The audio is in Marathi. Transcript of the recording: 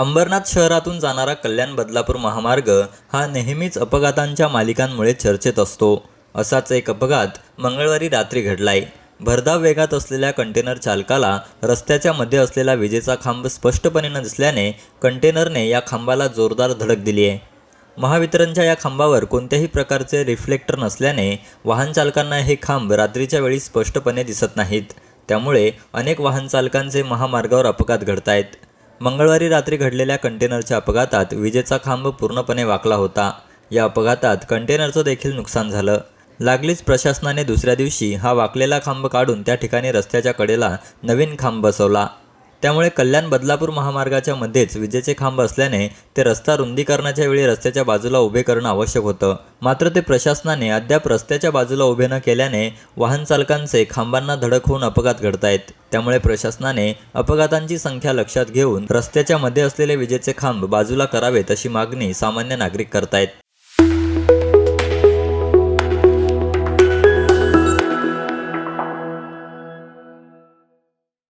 अंबरनाथ शहरातून जाणारा कल्याण बदलापूर महामार्ग हा नेहमीच अपघातांच्या मालिकांमुळे चर्चेत असतो. असाच एक अपघात मंगळवारी रात्री घडलाय. भरधाव वेगात असलेल्या कंटेनर चालकाला रस्त्याच्या मध्ये असलेला विजेचा खांब स्पष्टपणे न दिसल्याने कंटेनरने या खांबाला जोरदार धडक दिली आहे. महावितरणच्या या खांबावर कोणत्याही प्रकारचे रिफ्लेक्टर नसल्याने वाहन चालकांना हे खांब रात्रीच्या वेळी स्पष्टपणे दिसत नाहीत. त्यामुळे अनेक वाहन चालकांचे महामार्गावर अपघात घडत आहेत मंगळवारी रात्री घडलेल्या कंटेनरच्या अपघातात विजेचा खांब पूर्णपणे वाकला होता. या अपघातात कंटेनरचं देखील नुकसान झालं. लागलीच प्रशासनाने दुसऱ्या दिवशी हा वाकलेला खांब काढून त्या ठिकाणी रस्त्याच्या कडेला नवीन खांब बसवला. त्यामुळे कल्याण बदलापूर महामार्गाच्या मध्येच विजेचे खांब असल्याने ते रस्ता रुंदीकरणाच्या वेळी रस्त्याच्या बाजूला उभे करणं आवश्यक होतं. मात्र ते प्रशासनाने अद्याप रस्त्याच्या बाजूला उभे न केल्याने वाहन चालकांचे खांबांना धडक होऊन अपघात घडतायत. त्यामुळे प्रशासनाने अपघातांची संख्या लक्षात घेऊन रस्त्याच्या मध्ये असलेले विजेचे खांब बाजूला करावेत अशी मागणी सामान्य नागरिक करतायत.